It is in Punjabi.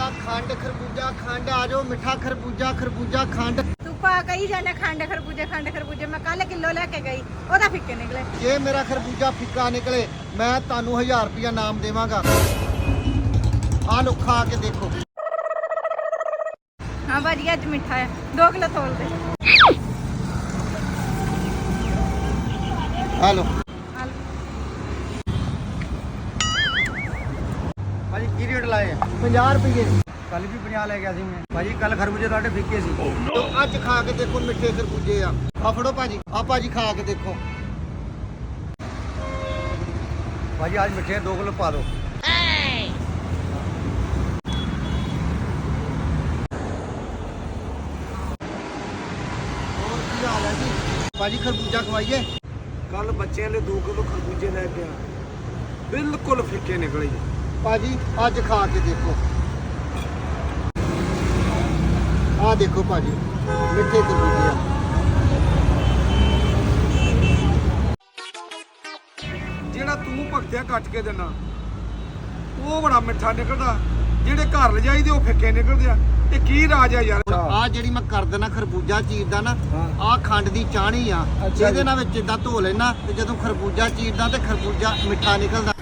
ਖਰਬੂਜਾ ਖੰਡ ਖਰਬੂਜਾ ਖੰਡ ਆ ਜਾਓ ਮਿੱਠਾ ਖਰਬੂਜਾ ਖਰਬੂਜਾ ਖੰਡ। ਤੂੰ ਪਾ ਕਹੀ ਜਾਣਾ ਖੰਡ ਖਰਬੂਜੇ ਖੰਡ ਖਰਬੂਜੇ ਮੈਂ ਕੱਲ ਕਿਲੋ ਲੈ ਕੇ ਗਈ ਉਹਦਾ ਫਿੱਕੇ ਨਿਕਲੇ। ਜੇ ਮੇਰਾ ਖਰਬੂਜਾ ਫਿੱਕਾ ਨਿਕਲੇ ਮੈਂ ਤੁਹਾਨੂੰ 1000 ਰੁਪਇਆ ਨਾਮ ਦੇਵਾਂਗਾ। ਆ ਲੋ ਖਾ ਕੇ ਦੇਖੋ। ਹਾਂ ਭਾਜੀ ਅੱਜ ਮਿੱਠਾ ਹੈ 2 ਕਿਲੋ ਤੋਲ ਦੇ। ਆ ਲੋ ਭਾਜੀ ਕੀ ਰੇਟ ਲਾਏ 50 ਰੁਪਏ ਕੱਲ ਵੀ 50 ਲੈ ਗਿਆ ਸੀ ਮੈਂ। ਭਾਜੀ ਕੱਲ ਖਰਬੂਜੇ ਤੁਹਾਡੇ ਫਿੱਕੇ ਸੀ। ਤੋ ਅੱਜ ਖਾ ਕੇ ਦੇਖੋ ਮਿੱਠੇ ਖਰਬੂਜੇ ਆ। ਆ ਫੜੋ ਭਾਜੀ ਆ ਭਾਜੀ ਖਾ ਕੇ ਦੇਖੋ। ਭਾਜੀ ਅੱਜ ਮਿੱਠੇ 2 ਕਿਲੋ ਪਾ ਦਿਓ। ਹੋਰ ਕੀ ਹਾਲ ਹੈ ਜੀ? ਭਾਜੀ ਖਰਬੂਜਾ ਖਵਾਈਏ? ਕੱਲ ਬੱਚਿਆਂ ਲਈ 2 ਕਿਲੋ ਖਰਬੂਜੇ ਲੈ ਕੇ ਆ ਬਿਲਕੁਲ ਫਿੱਕੇ ਨਿਕਲੇ ਜੀ। ਭਾਜੀ ਅੱਜ ਖਾ ਕੇ ਦੇਖੋ। ਆ ਦੇਖੋ ਭਾਜੀ ਮਿੱਠੇ ਖਰਬੂਜੇ ਆ। ਜਿਹੜਾ ਤੂੰ ਭਗਤਿਆ ਕੱਟ ਕੇ ਦੇਣਾ ਉਹ ਬੜਾ ਮਿੱਠਾ ਨਿਕਲਦਾ। ਜਿਹੜੇ ਘਰ ਲਿਜਾਈਦੇ ਉਹ ਫਿੱਕੇ ਨਿਕਲਦੇ ਆ। ਇਹ ਕੀ ਰਾਜ ਆ ਯਾਰ? ਆ ਜਿਹੜੀ ਮੈਂ ਕਰ ਦੇਣਾ ਖਰਬੂਜਾ ਚੀਰਦਾ ਨਾ ਹਾਂ। ਆ ਖੰਡ ਦੀ ਚਾਹਣੀ ਆ। ਇਹਦੇ। ਨਾਲ ਵਿੱਚ ਇਦਾਂ ਧੋ ਲੈਣਾ ਤੇ ਜਦੋਂ ਖਰਬੂਜਾ ਚੀਰਦਾ ਤੇ ਖਰਬੂਜਾ ਮਿੱਠਾ ਨਿਕਲਦਾ।